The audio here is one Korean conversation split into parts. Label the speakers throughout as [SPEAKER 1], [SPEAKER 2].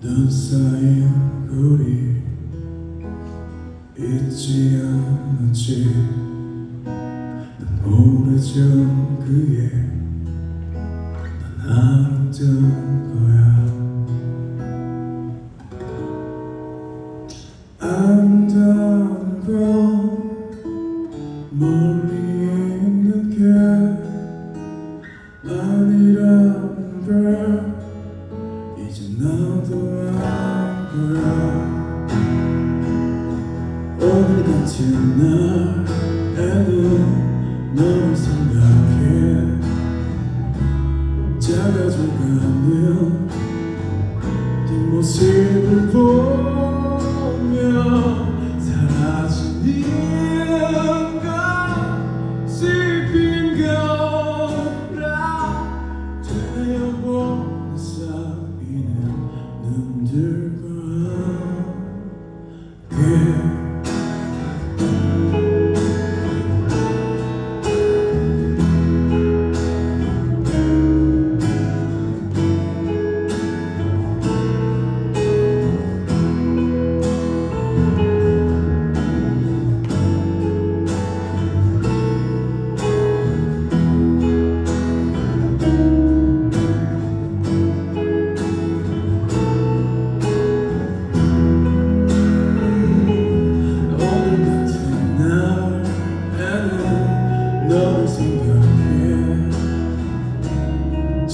[SPEAKER 1] 눈 쌓인 거리 잊지 않았지. 난 오래전 그의 난 알았던 거야. 아름다운 건 멀리 있는 게 아니라는 걸 나도 알 거야. 오늘 같은 날에도 너를 눈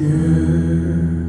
[SPEAKER 1] 함께